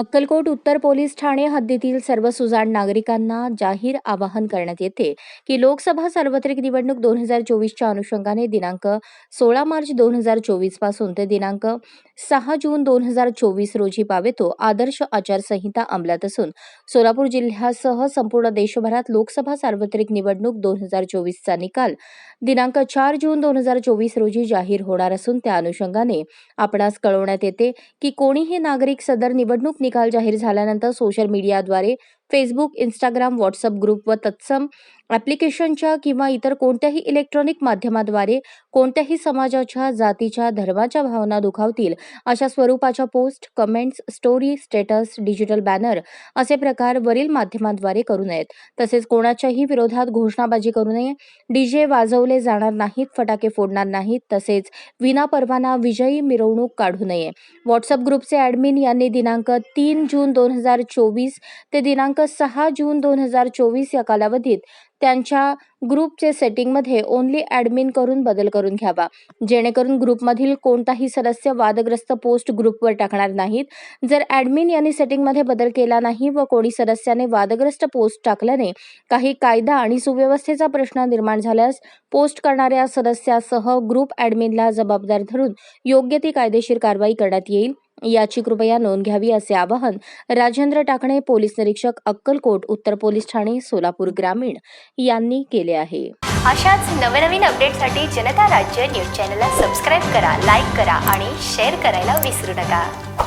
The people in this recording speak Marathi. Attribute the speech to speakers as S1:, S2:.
S1: अक्कलकोट उत्तर पोलीस ठाणे हद्दीतील सर्व सुजाण नागरिकांना जाहीर आवाहन करण्यात येते की लोकसभा सार्वत्रिक निवडणूक दोन हजार चोवीसच्या अनुषंगाने दिनांक सोळा मार्च दोन हजार चोवीसपासून ते दिनांक सहा जून दोन हजार चोवीस रोजी पावेतो आदर्श आचारसंहिता अंमलात असून सोलापूर जिल्ह्यासह संपूर्ण देशभरात लोकसभा सार्वत्रिक निवडणूक दोन हजार चोवीसचा निकाल दिनांक चार जून दोन हजार चोवीस रोजी जाहीर होणार असून त्या अनुषंगाने आपणास कळवण्यात येते की कोणीही नागरिक सदर निवडणूक निकाल जाहीर झाल्यानंतर सोशल मीडियाद्वारे फेसबुक इंस्टाग्राम व्हॉट्सअप ग्रुप व तत्सम ॲप्लिकेशनच्या किंवा इतर कोणत्याही इलेक्ट्रॉनिक माध्यमाद्वारे कोणत्याही समाजाच्या जातीच्या धर्माच्या भावना दुखावतील अशा स्वरूपाच्या post comments story status digital banner असे प्रकार वरील माध्यमांद्वारे करू नयेत. तसेच कोणाच्याही विरोधात घोषणाबाजी करू नये. डीजे वाजवले जाणार नाहीत फटाके फोडणार नाहीत. तसेच विनापरवाना विजयी मिरवणूक काढू नये. व्हॉट्सअप ग्रुपचे ॲडमिन यांनी दिनांक तीन जून दोन हजार चोवीस ते दिनांक सहा जून दोन हजार चोवीस या कालावधीत त्यांच्या ग्रुपचे सेटिंगमध्ये ओनली ॲडमिन करून बदल करून घ्यावा. जेणेकरून ग्रुपमधील कोणताही सदस्य वादग्रस्त पोस्ट ग्रुपवर टाकणार नाहीत. जर ॲडमिन यांनी सेटिंगमध्ये बदल केला नाही व कोणी सदस्याने वादग्रस्त पोस्ट टाकल्याने काही कायदा आणि सुव्यवस्थेचा प्रश्न निर्माण झाल्यास पोस्ट करणाऱ्या सदस्यासह ग्रुप ॲडमिनला जबाबदार धरून योग्य ती कायदेशीर कारवाई करण्यात येईल. याची कृपया नोंद घ्यावी असे आवाहन राजेंद्र टाकणे पोलीस निरीक्षक अक्कलकोट उत्तर पोलीस ठाणे सोलापूर ग्रामीण यांनी केले आहे.
S2: अशाच नवनवीन अपडेटसाठी जनता राज्य न्यूज चॅनलला सबस्क्राईब करा लाईक करा आणि शेअर करायला विसरू नका.